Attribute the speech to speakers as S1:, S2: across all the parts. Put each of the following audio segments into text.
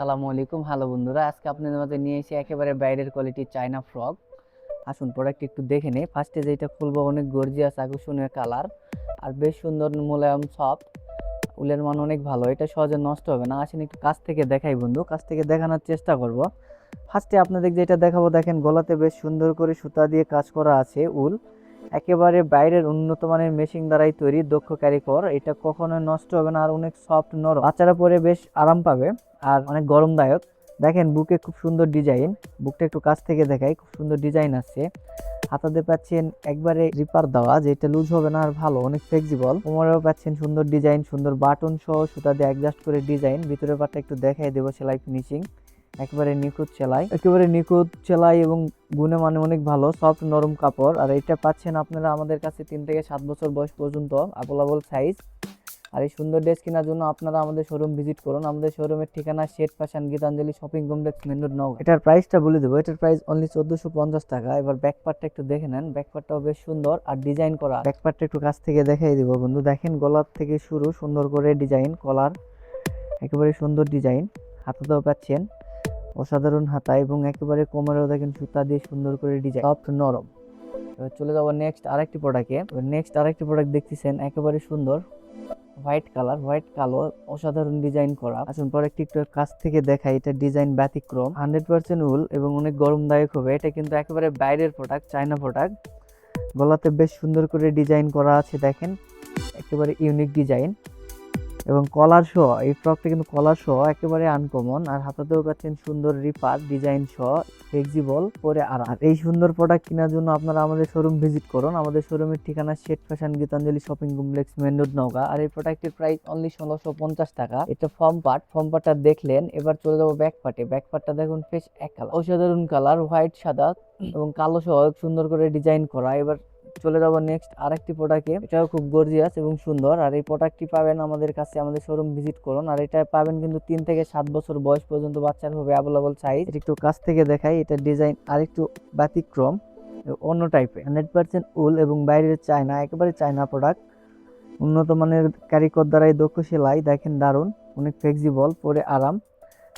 S1: সালামু আলাইকুম। হ্যালো বন্ধুরা, আজকে আপনাদের মাঝে নিয়ে এসে একেবারে বাইরের কোয়ালিটি চায়না ফ্রক। আসুন প্রোডাক্ট একটু দেখে নেই। ফার্স্টে যেটা খুলবো, অনেক গর্জিয়াস আকর্ষণীয় কালার আর বেশ সুন্দর মোলায়ম সফট উলের মান অনেক ভালো। এটা সহজে নষ্ট হবে না। আসেন একটু কাছ থেকে দেখাই বন্ধু। কাছ থেকে দেখানোর চেষ্টা করব। ফার্স্টে আপনাদের যেটা দেখাবো, দেখেন গলাতে বেশ সুন্দর করে সুতা দিয়ে কাজ করা আছে উল। একেবারে বাইরের উন্নত মানের মেশিন দ্বারাই তৈরি, দক্ষ কারিগর এটা কখনোই নষ্ট হবে না, আর অনেক সফট নরম। বাচ্চারা পরে বেশ আরাম পাবে। আর অনেক গরমদায়ক। দেখেন, বুকে খুব সুন্দর ডিজাইন বুকটা একটু কাছ থেকে দেখাই, খুব সুন্দর ডিজাইন আছে হাতাতে পাচ্ছেন একবারে রিপার দেওয়া যেটা লুজ হবে না আর ভালো, অনেক ফ্লেক্সিবল কোমরেও পাচ্ছেন সুন্দর ডিজাইন সুন্দর বাটন সহ সুতা দিয়ে অ্যাডজাস্ট করে ডিজাইন ভিতরের পাটটা একটু দেখাই দেবো সেলাই ফিনিশিং একেবারে নিখুঁত সেলাই। একেবারে নিখুঁত সেলাই এবং গুণে মানে অনেক ভালো সফট নরম কাপড়। আর এটা পাচ্ছেন আপনারা আমাদের কাছে তিন থেকে সাত বছর বয়স পর্যন্ত অ্যাভেলেবল সাইজ আর এই সুন্দর ড্রেস কেনার জন্য আপনারা আমাদের শোরুম ভিজিট করুন। আমাদের শোরুমের ঠিকানা Sheth fashion Gitanjali shopping complex main road নও এটার প্রাইসটা বলে দেবো। এটার প্রাইস অনলি চোদ্দোশো পঞ্চাশ টাকা। এবার ব্যাক পার্টটা একটু দেখে নেন। ব্যাক পার্টটাও বেশ সুন্দর আর ডিজাইন করা। ব্যাক পার্টটা একটু কাছ থেকে দেখাই দিব বন্ধু। দেখেন গলার থেকে শুরু সুন্দর করে ডিজাইন কলার একেবারে সুন্দর ডিজাইন হাতাতেও পাচ্ছেন। অসাধারণ হাতা এবং একেবারে কোমরেও দেখেন সুতা দিয়ে সুন্দর করে ডিজাইন সফট নরম। এবার চলে যাব নেক্সট আরেকটি প্রোডাক্টে নেক্সট আরেকটি প্রোডাক্ট দেখতেছেন। একেবারে সুন্দর। হোয়াইট কালার, হোয়াইট কালো, অসাধারণ ডিজাইন করা। আসুন একটি একটু কাছ থেকে দেখাই এটা ডিজাইন ব্যতিক্রম। হান্ড্রেড পার্সেন্ট উল এবং অনেক গরমদায়ক হবে। এটা কিন্তু একেবারে বাইরের প্রোডাক্ট চায়না প্রোডাক্ট গলাতে বেশ সুন্দর করে ডিজাইন করা আছে, দেখেন। একেবারে ইউনিক ডিজাইন এবং কলার সহ এই ফ্রকটা কিন্তু কলার সহ একেবারে আনকমন আর হাতাতেও পাচ্ছেন সুন্দর রিপার ডিজাইন সহ ফ্লেক্সিবল পরে আর এই সুন্দর প্রোডাক্ট কেনার জন্য আপনারা আমাদের শোরুম ভিজিট করুন। আমাদের শোরুমের ঠিকানা Sheth fashion Gitanjali shopping complex main road Naogaon. আর এই প্রোডাক্টের প্রাইস অনলি ষোলোশো পঞ্চাশ টাকা। এটা ফর্ম পার্ট ফর্ম পার্টটা দেখলেন এবার চলে যাব ব্যাক পার্টে ব্যাক পার্টটা দেখুন ফেস এক কালার অসাধারণ কালার হোয়াইট সাদা এবং কালো সহ সুন্দর করে ডিজাইন করা। এবার চলে যাব নেক্সট আরেকটি প্রোডাক্টে এটাও খুব গর্জিয়াস এবং সুন্দর। আর এই প্রোডাক্টটি পাবেন আমাদের কাছে, আমাদের শোরুম ভিজিট করুন। আর এটা পাবেন কিন্তু তিন থেকে সাত বছর বয়স পর্যন্ত বাচ্চার হবে অ্যাভেলেবল সাইজ একটু কাছ থেকে দেখাই, এটা ডিজাইন আরেকটু ব্যতিক্রম অন্য টাইপের হান্ড্রেড পার্সেন্ট উল এবং বাইরের চায়না, একেবারে চায়না প্রোডাক্ট উন্নত মানের কারিগর দ্বারাই দক্ষ সেলাই, দেখেন দারুণ, অনেক ফ্লেক্সিবল পরে আরাম।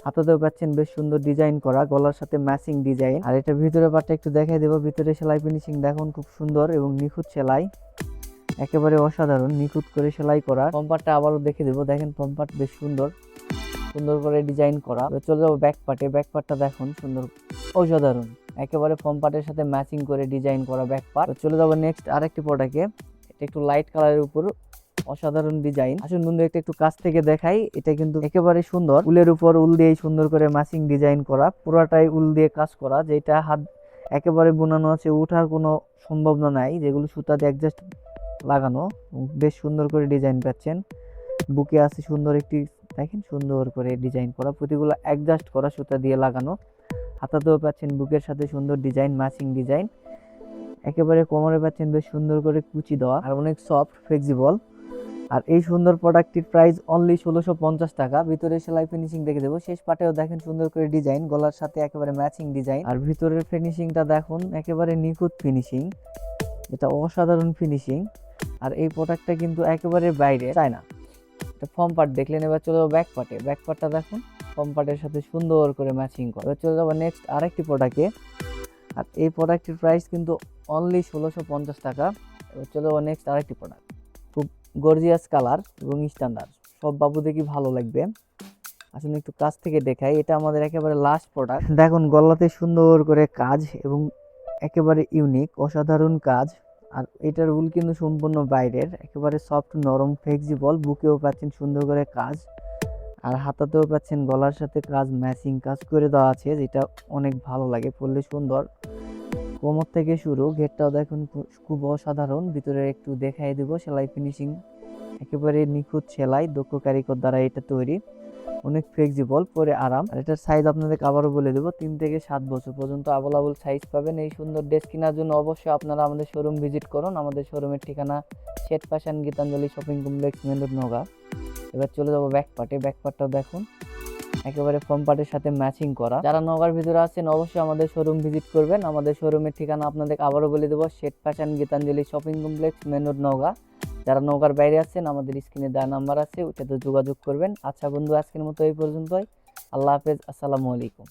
S1: হাতাতেও পাচ্ছেন বেশ সুন্দর ডিজাইন করা, গলার সাথে ম্যাচিং ডিজাইন। আর এটা ভিতরে পাটটা একটু দেখাই দেবো, ভিতরে সেলাই ফিনিশিং দেখুন খুব সুন্দর এবং নিখুঁত সেলাই। একেবারে অসাধারণ, নিখুঁত করে সেলাই করা। পম্পারটা আবারও দেখে দেবো, দেখেন পম্পার বেশ সুন্দর। সুন্দর করে ডিজাইন করা। চলে যাব ব্যাক পার্টে ব্যাক পার্টটা দেখুন, সুন্দর, অসাধারণ। একেবারে ফর্ম পার্টের সাথে ম্যাচিং করে ডিজাইন করা ব্যাক পার্ট চলে যাব নেক্সট আরেকটি প্রোডাক্টে এটা একটু লাইট কালারের উপর। অসাধারণ ডিজাইন। আসুন বন্ধু একটা, একটু কাছ থেকে দেখাই। এটা কিন্তু একেবারে সুন্দর। উলের উপর উল দিয়ে সুন্দর করে ম্যাচিং ডিজাইন করা। পুরাটাই উল দিয়ে কাজ করা, যেটা হাত একেবারে বোনানো আছে ওঠার কোনো সম্ভাবনা নাই, যেগুলো সুতা দিয়ে অ্যাডজাস্ট লাগানো। বেশ সুন্দর করে ডিজাইন পাচ্ছেন। বুকে আছে সুন্দর একটি, দেখেন, সুন্দর করে ডিজাইন করা। প্রতিগুলো অ্যাডজাস্ট করা সুতা দিয়ে লাগানো। হাতাতেও পাচ্ছেন বুকের সাথে সুন্দর ডিজাইন ম্যাচিং ডিজাইন একেবারে কোমরে পাচ্ছেন বেশ সুন্দর করে কুচি দেওয়া। আর অনেক সফট ফ্লেক্সিবল আর এই সুন্দর প্রোডাক্টটির প্রাইস অনলি ষোলোশো পঞ্চাশ টাকা। ভিতরে সেলাই ফিনিশিং দেখে দেবো। শেষ পাটেও দেখেন সুন্দর করে ডিজাইন গলার সাথে একেবারে ম্যাচিং ডিজাইন আর ভিতরের ফিনিশিংটা দেখুন, একেবারে নিখুঁত ফিনিশিং এটা অসাধারণ ফিনিশিং আর এই প্রোডাক্টটা কিন্তু একেবারে বাইরে চায় না এটা ফর্ম পার্ট দেখলেন, এবার চলে যাব ব্যাক পার্টে ব্যাক পার্টটা দেখুন ফর্ম পার্টের সাথে সুন্দর করে ম্যাচিং করে। এবার চলে যাব নেক্সট আরেকটি প্রোডাক্টে আর এই প্রোডাক্টের প্রাইস কিন্তু অনলি ষোলোশো পঞ্চাশ টাকা। এবার চলে যাব নেক্সট আরেকটি প্রোডাক্ট গর্জিয়াস কালার এবং স্ট্যান্ডার্ড সব বাবু দেখি ভালো লাগবে? আসলে একটু কাছ থেকে দেখাই, এটা আমাদের একেবারে লাস্ট প্রোডাক্ট দেখুন, গলাতে সুন্দর করে কাজ এবং একেবারে ইউনিক অসাধারণ কাজ। আর এটার উল কিন্তু সম্পূর্ণ বাইরের, একেবারে সফট নরম ফ্লেক্সিবল বুকেও পাচ্ছেন সুন্দর করে কাজ। আর হাতাতেও পাচ্ছেন গলার সাথে কাজ ম্যাচিং কাজ করে দেওয়া আছে, যেটা অনেক ভালো লাগে, পরলে সুন্দর। কোমর থেকে শুরু গেটটাও দেখুন খুব অসাধারণ। ভিতরে একটু দেখাই দিব, সেলাই ফিনিশিং একেবারে নিখুঁত সেলাই, দক্ষ কারিগর দ্বারা এটা তৈরি। অনেক ফ্লেক্সিবল পরে আরাম। আর এটার সাইজ আপনাদের আবারও বলে দেবো, তিন থেকে সাত বছর পর্যন্ত আবল সাইজ পাবেন। এই সুন্দর ড্রেস কেনার জন্য অবশ্যই আপনারা আমাদের শোরুম ভিজিট করুন। আমাদের শোরুমের ঠিকানা Sheth fashion Gitanjali shopping complex main road Naogaon এবার চলে যাব ব্যাক পার্টে ব্যাক পার্টটাও দেখুন। একেবারে ফর্ম পার্টের সাথে ম্যাচিং করা। যারা নগার ভিতরে আছেন, অবশ্যই আমাদের শোরুম ভিজিট করবেন। আমাদের শোরুমের ঠিকানা আপনাদের আবারও বলে দেবো Sheth fashion Gitanjali shopping complex main Naogaon. যারা নৌকার বাইরে আছেন, আমাদের স্ক্রিনে দেওয়া নাম্বার আছে, ওটাতে যোগাযোগ করবেন। আচ্ছা বন্ধু, আজকের মতো এই পর্যন্তই। আল্লাহ হাফেজ, আসসালামু আলাইকুম।